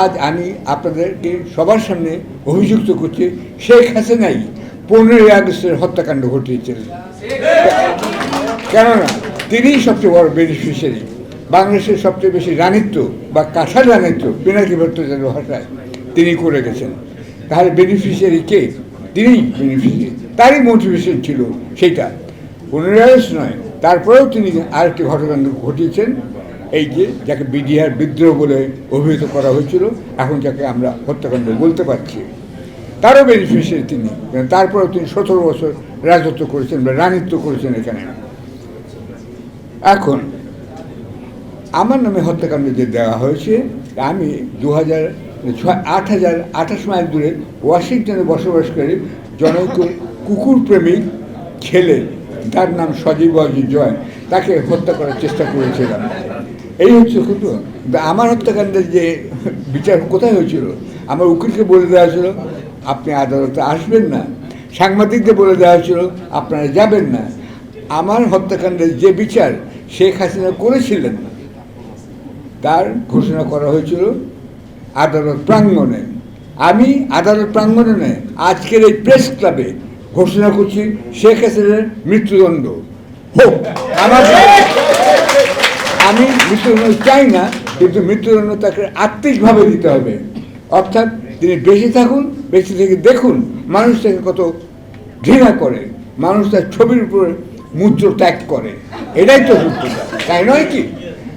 আজ আমি আপনাদেরকে সবার সামনে অভিযুক্ত করছি শেখ হাসিনাই পনেরোই আগস্টের হত্যাকাণ্ড ঘটিয়েছিলেন কেননা তিনিই সবচেয়ে বড় বেনিফিশিয়ারি বাংলাদেশের সবচেয়ে বেশি রানিত্ব বা কাঁঠাল রানিত্ব পিনাকি ভট্টাচার্য ভাষায় তিনি করে গেছেন। তাহলে বেনিফিশিয়ারি কে? তিনিই বেনিফিশিয়ারি তারই মোটিভেশন ছিল সেইটা। পনেরোই আগস্ট নয়, তারপরেও তিনি আরেকটি ঘটনাকাণ্ড ঘটিয়েছেন। এই যে যাকে বিডিআর বিদ্রোহ বলে অভিহিত করা হয়েছিল, এখন যাকে আমরা হত্যাকাণ্ড বলতে পারছি। তারও বেনিফিশিয়ারি তিনি। কারণ তারপরেও তিনি সতেরো বছর রাজত্ব করেছেন বা রানিত্ব করেছেন এখানে। এখন, আমার নামে হত্যাকাণ্ড যে দেওয়া হয়েছে, আমি দু হাজার ছয় আট হাজার আঠাশ মাইল দূরে ওয়াশিংটনে বসবাসকারী জনৈক কুকুর প্রেমিক ছেলে। তার নাম সজীব জয় তাকে হত্যা করার চেষ্টা করেছিলাম। এই হচ্ছে কিন্তু আমার হত্যাকাণ্ডের যে বিচার কোথায় হয়েছিল? আমার উকিলকে বলে দেওয়া হয়েছিল আপনি আদালতে আসবেন না। সাংবাদিকদের বলে দেওয়া হয়েছিল আপনারা যাবেন না। আমার হত্যাকাণ্ডের যে বিচার শেখ হাসিনা করেছিলেন, তার ঘোষণা করা হয়েছিল, আদালত প্রাঙ্গণে। আমি আদালত প্রাঙ্গণে আজকের এই প্রেস ক্লাবে ঘোষণা করছি শেখ হাসিনার মৃত্যুদণ্ড। হোক, আমার আমি মৃত্যুদণ্ড চাই না, কিন্তু মৃত্যুদণ্ড তাকে আত্মিকভাবে দিতে হবে। অর্থাৎ তিনি বেঁচে থাকুন, বেঁচে থেকে দেখুন মানুষ তাকে কত ঘৃণা করে, মানুষ তার ছবির উপরে মূর্য ত্যাগ করে। এটাই তো সত্যতা তাই নয় কি?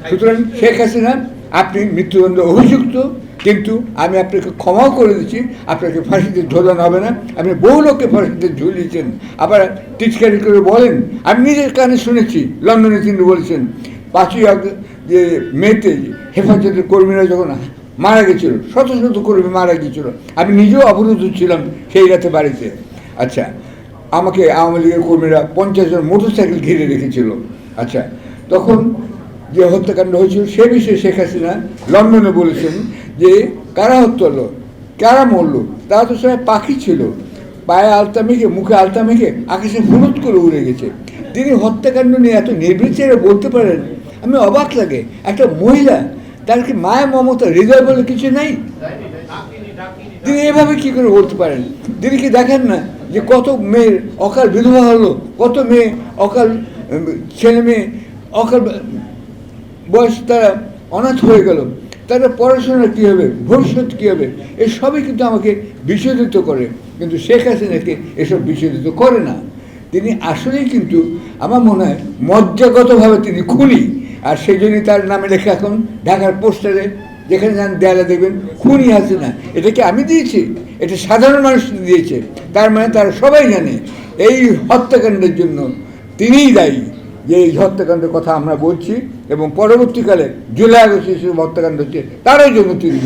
সুতরাং শেখ হাসিনা, আপনি মৃত্যুদণ্ড অভিযুক্ত, কিন্তু আমি আপনাকে ক্ষমাও করে দিচ্ছি, আপনাকে ফাঁসিতে ঝোলানো হবে না। আপনি বহু লোককে ফাঁসিতে ঝুলিয়েছেন। আবার টিচকারি করে বলেন, আমি নিজের কানে শুনেছি, লন্ডনে তিনি বলেছেন আগস্ট যে মেতে হেফাজতের কর্মীরা যখন মারা গেছিল, শত শত কর্মী মারা গিয়েছিল আমি নিজেও অবরুদ্ধ ছিলাম সেই রাতে বাড়িতে। আচ্ছা আমাকে আওয়ামী লীগের কর্মীরা পঞ্চাশ জন মোটরসাইকেল ঘিরে রেখেছিল। আচ্ছা তখন যে হত্যাকাণ্ড হয়েছিল, সে বিষয়ে শেখ হাসিনা লন্ডনে বলেছেন যে, কারা হত্যা হলো? কারা মরলো? তারা তো সবাই পাখি ছিল। পায়ে আলতা মেখে, মুখে আলতা মেখে আকাশে হলুদ করে উড়ে গেছে। তিনি হত্যাকাণ্ড নিয়ে এত নির্বিচারে বলতে পারেন আমি অবাক লাগে। একটা মহিলা, তার কি মায়া মমতা, হৃদয় বলে কিছু নেই? তিনি এভাবে কি করে বলতে পারেন? তিনি কি দেখেন না যে কত মেয়ের অকাল বিধবা হলো, কত মেয়ে অকাল ছেলে মেয়ে অকাল বয়স তারা অনাথ হয়ে গেল। তারা পড়াশোনা কী হবে? ভবিষ্যৎ কী হবে? এই সবই কিন্তু আমাকে বিচলিত করে। কিন্তু শেখ হাসিনাকে এসব বিচলিত করে না। তিনি আসলেই কিন্তু আমার মনে হয় মজ্জাগতভাবে তিনি খুনি। আর সেই জন্যই তার নামে লেখা এখন ঢাকার পোস্টারে, যেখানে যান দেয়ালে দেখবেন খুনি এটা কি আমি দিয়েছি, এটা সাধারণ মানুষ দিয়েছে, তার মানে তারা সবাই জানে, এই হত্যাকাণ্ডের জন্য তিনিই দায়ী। যে এই হত্যাকাণ্ডের কথা আমরা বলছি, এবং পরবর্তীকালে জুলাই আগস্ট হিসেবে হত্যাকাণ্ড হচ্ছে, তারও জন্য তিনি